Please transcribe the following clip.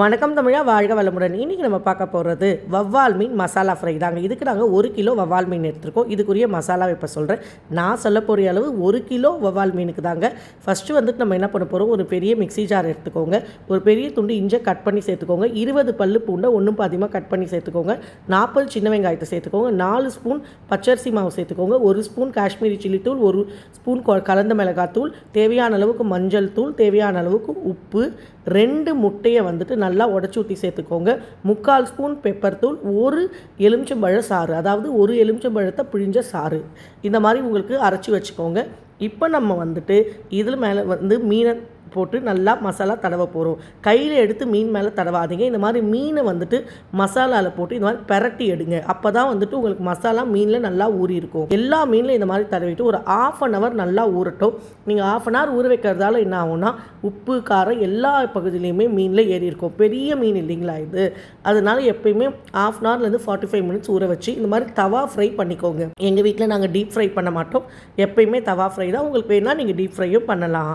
வணக்கம் தமிழா வாழ்க வளமுடன். இன்றைக்கி நம்ம பார்க்க போகிறது வவ்வால் மீன் மசாலா ஃப்ரை தாங்க. இதுக்கு நாங்கள் ஒரு கிலோ வவ்வால் மீன் எடுத்துருக்கோம். இதுக்குரிய மசாலாவை இப்போ சொல்கிறேன் நான் சொல்ல போகிற அளவு ஒரு கிலோ வவ்வால் மீனுக்கு தாங்க. ஃபஸ்ட்டு வந்துட்டு நம்ம என்ன பண்ண போகிறோம் ஒரு பெரிய மிக்ஸி ஜார் எடுத்துக்கோங்க. ஒரு பெரிய துண்டு இஞ்சை கட் பண்ணி சேர்த்துக்கோங்க. இருபது பல்லு பூண்டை ஒன்றும் பாதியமாக கட் பண்ணி சேர்த்துக்கோங்க. நாற்பது சின்ன வெங்காயத்தை சேர்த்துக்கோங்க. நாலு ஸ்பூன் பச்சரிசி மாவு சேர்த்துக்கோங்க. ஒரு ஸ்பூன் காஷ்மீரி சில்லி தூள் ஒரு ஸ்பூன் கலந்த கலந்த மிளகாத்தூள் தேவையான அளவுக்கு மஞ்சள் தூள் தேவையான அளவுக்கு உப்பு. ரெண்டு முட்டையை வந்துட்டு நல்லா உடச்சி ஊற்றி சேர்த்துக்கோங்க. முக்கால் ஸ்பூன் பெப்பர் தூள் ஒரு எலுமிச்சம்பழ சாறு. அதாவது ஒரு எலுமிச்சம்பழத்தை பிழிஞ்ச சாறு. இந்த மாதிரி உங்களுக்கு அரைச்சி வச்சுக்கோங்க. இப்போ நம்ம வந்துட்டு இதில் மேலே வந்து மீனை போட்டு நல்லா மசாலா தடவ போகிறோம் கையில் எடுத்து மீன் மேலே தடவாதீங்க. இந்த மாதிரி மீனை வந்துட்டு மசாலாவில் போட்டு இந்த மாதிரி பெரட்டி எடுங்க. அப்போ தான் வந்துட்டு உங்களுக்கு மசாலா மீனில் நல்லா ஊறி இருக்கும். எல்லா மீனில் இந்த மாதிரி தடவிட்டு ஒரு ஆஃப் அன் ஹவர் நல்லா ஊறட்டும். நீங்கள் ஆஃப் அன் ஹவர் ஊற வைக்கிறதால என்ன ஆகும்னா உப்பு காரம் எல்லா பகுதியிலையுமே மீனில் ஏறி இருக்கும். பெரிய மீன் இல்லைங்களா இது? அதனால எப்பயுமே ஆஃப் அன் ஹவர்லேருந்து ஃபார்ட்டி ஃபைவ் மினிட்ஸ் ஊற வச்சு இந்த மாதிரி தவா ஃப்ரை பண்ணிக்கோங்க. எங்கள் வீட்டில் நாங்கள் டீப் ஃப்ரை பண்ண மாட்டோம். எப்பயுமே தவா ஃப்ரை தான். உங்களுக்கு வேணால் நீங்கள் டீப் ஃப்ரையும் பண்ணலாம்.